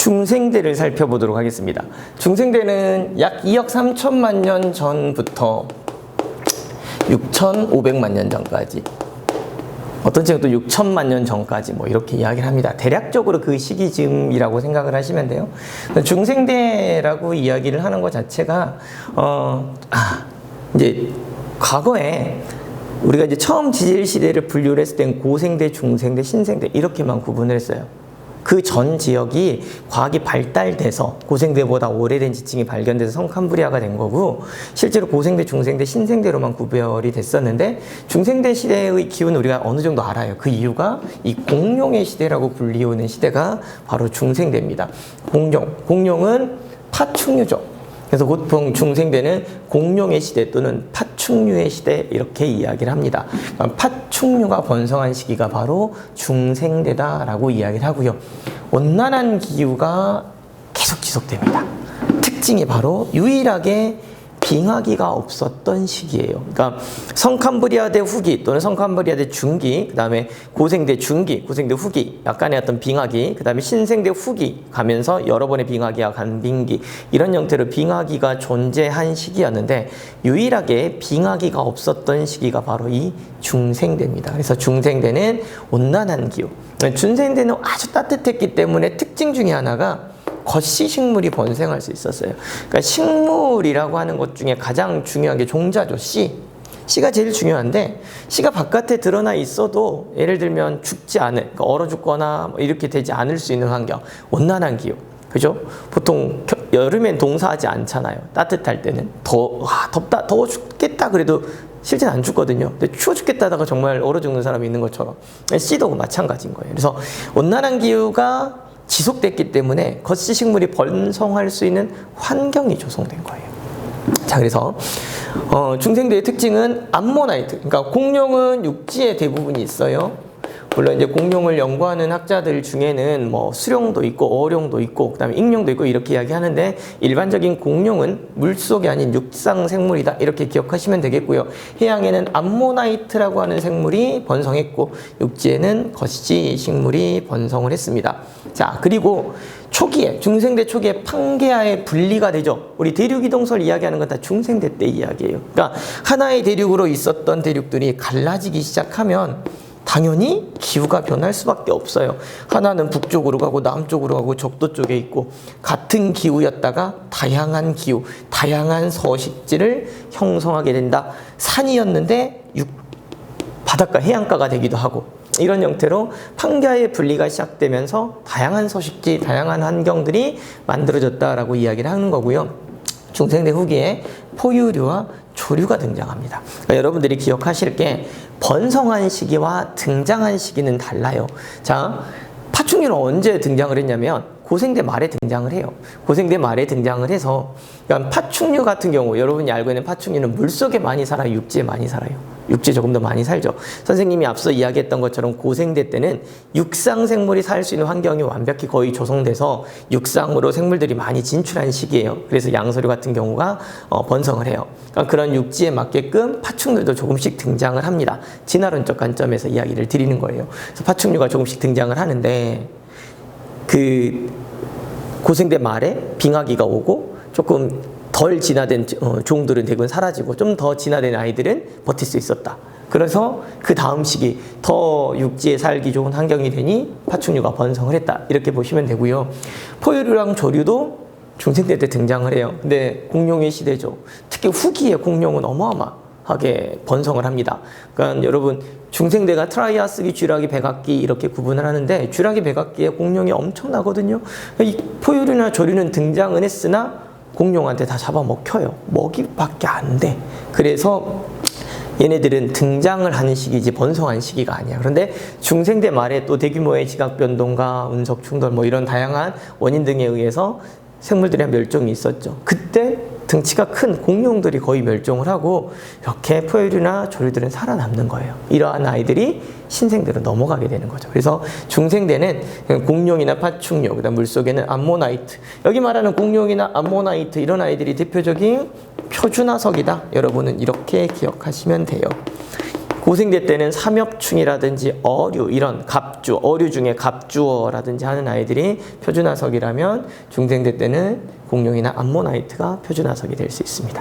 중생대를 살펴보도록 하겠습니다. 중생대는 약 2억 3천만 년 전부터 6,500만 년 전까지 어떤 책은 또 6천만 년 전까지 뭐 이렇게 이야기를 합니다. 대략적으로 그 시기 즈음이라고 생각을 하시면 돼요. 중생대라고 이야기를 하는 것 자체가 어, 아, 이제 과거에 우리가 이제 처음 지질 시대를 분류를 했을 땐 고생대, 중생대, 신생대 이렇게만 구분을 했어요. 그 전 지역이 과학이 발달돼서 고생대보다 오래된 지층이 발견돼서 성캄브리아가 된 거고 실제로 고생대, 중생대, 신생대로만 구별이 됐었는데 중생대 시대의 기운은 우리가 어느 정도 알아요. 그 이유가 이 공룡의 시대라고 불리우는 시대가 바로 중생대입니다. 공룡, 공룡은 파충류죠. 그래서 보통 중생대는 공룡의 시대 또는 파충류의 시대 이렇게 이야기를 합니다. 그러니까 파충 류가 번성한 시기가 바로 중생대다라고 이야기를 하고요. 온난한 기후가 계속 지속됩니다. 특징이 바로 유일하게 빙하기가 없었던 시기예요. 그러니까 성캄브리아대 후기 또는 성캄브리아대 중기, 그다음에 고생대 중기, 고생대 후기, 약간의 어떤 빙하기, 그다음에 신생대 후기 가면서 여러 번의 빙하기와 간빙기 이런 형태로 빙하기가 존재한 시기였는데 유일하게 빙하기가 없었던 시기가 바로 이 중생대입니다. 그래서 중생대는 온난한 기후. 중생대는 아주 따뜻했기 때문에 특징 중에 하나가 겉시 식물이 번생할 수 있었어요. 그러니까 식물이라고 하는 것 중에 가장 중요한 게 종자죠. 씨. 씨가 제일 중요한데 씨가 바깥에 드러나 있어도 예를 들면 죽지 않을, 그러니까 얼어 죽거나 뭐 이렇게 되지 않을 수 있는 환경, 온난한 기후. 그죠? 보통 겨, 여름엔 동사하지 않잖아요. 따뜻할 때는 더 와, 덥다, 더워 죽겠다 그래도 실제는 안 죽거든요. 근데 추워 죽겠다 하다가 정말 얼어 죽는 사람이 있는 것처럼 씨도 마찬가지인 거예요. 그래서 온난한 기후가 지속됐기 때문에 겉시 식물이 번성할 수 있는 환경이 조성된 거예요. 자, 그래서 어, 중생대의 특징은 암모나이트. 그러니까 공룡은 육지에 대부분이 있어요. 물론 이제 공룡을 연구하는 학자들 중에는 뭐 수룡도 있고 어룡도 있고 그다음에 익룡도 있고 이렇게 이야기하는데 일반적인 공룡은 물속이 아닌 육상 생물이다 이렇게 기억하시면 되겠고요. 해양에는 암모나이트라고 하는 생물이 번성했고 육지에는 거시 식물이 번성을 했습니다. 자 그리고 초기에 중생대 초기에 판게아의 분리가 되죠. 우리 대륙 이동설 이야기하는 건 다 중생대 때 이야기예요. 그러니까 하나의 대륙으로 있었던 대륙들이 갈라지기 시작하면 당연히 기후가 변할 수밖에 없어요. 하나는 북쪽으로 가고 남쪽으로 가고 적도 쪽에 있고 같은 기후였다가 다양한 기후, 다양한 서식지를 형성하게 된다. 산이었는데 육, 바닷가 해안가가 되기도 하고 이런 형태로 판가의 분리가 시작되면서 다양한 서식지, 다양한 환경들이 만들어졌다라고 이야기를 하는 거고요. 중생대 후기에 포유류와 조류가 등장합니다. 그러니까 여러분들이 기억하실 게 번성한 시기와 등장한 시기는 달라요. 자, 파충류는 언제 등장을 했냐면 고생대 말에 등장을 해요. 고생대 말에 등장을 해서 그러니까 파충류 같은 경우 여러분이 알고 있는 파충류는 물속에 많이 살아요, 육지에 많이 살아요. 육지에 조금 더 많이 살죠. 선생님이 앞서 이야기했던 것처럼 고생대 때는 육상 생물이 살 수 있는 환경이 완벽히 거의 조성돼서 육상으로 생물들이 많이 진출한 시기예요. 그래서 양서류 같은 경우가 어, 번성을 해요. 그러니까 그런 육지에 맞게끔 파충류도 조금씩 등장을 합니다. 진화론적 관점에서 이야기를 드리는 거예요. 그래서 파충류가 조금씩 등장을 하는데 그 고생대 말에 빙하기가 오고 조금 덜 진화된 어, 종들은 대부분 사라지고 좀 더 진화된 아이들은 버틸 수 있었다. 그래서 그 다음 시기 더 육지에 살기 좋은 환경이 되니 파충류가 번성을 했다. 이렇게 보시면 되고요. 포유류랑 조류도 중생대 때 등장을 해요. 근데 공룡의 시대죠. 특히 후기에 공룡은 어마어마하게 번성을 합니다. 그러니까 여러분 중생대가 트라이아스기, 쥐라기, 백악기 이렇게 구분을 하는데 쥐라기, 백악기에 공룡이 엄청나거든요. 이 포유류나 조류는 등장은 했으나 공룡한테 다 잡아먹혀요. 먹이밖에 안 돼. 그래서 얘네들은 등장을 하는 시기지 번성한 시기가 아니야. 그런데 중생 대 말에 또 대규모의 지각 변동과 운석 충돌 뭐 이런 다양한 원인 등에 의해서 생물들의 멸종이 있었죠. 그때 등치가 큰 공룡들이 거의 멸종을 하고 이렇게 포유류나 조류들은 살아남는 거예요. 이러한 아이들이 신생대로 넘어가게 되는 거죠. 그래서 중생대는 공룡이나 파충류, 그다음 물속에는 암모나이트. 여기 말하는 공룡이나 암모나이트 이런 아이들이 대표적인 표준화석이다. 여러분은 이렇게 기억하시면 돼요. 고생대 때는 삼엽충이라든지 어류 이런 갑주 어류 중에 갑주어라든지 하는 아이들이 표준화석이라면 중생대 때는 공룡이나 암모나이트가 표준화석이 될 수 있습니다.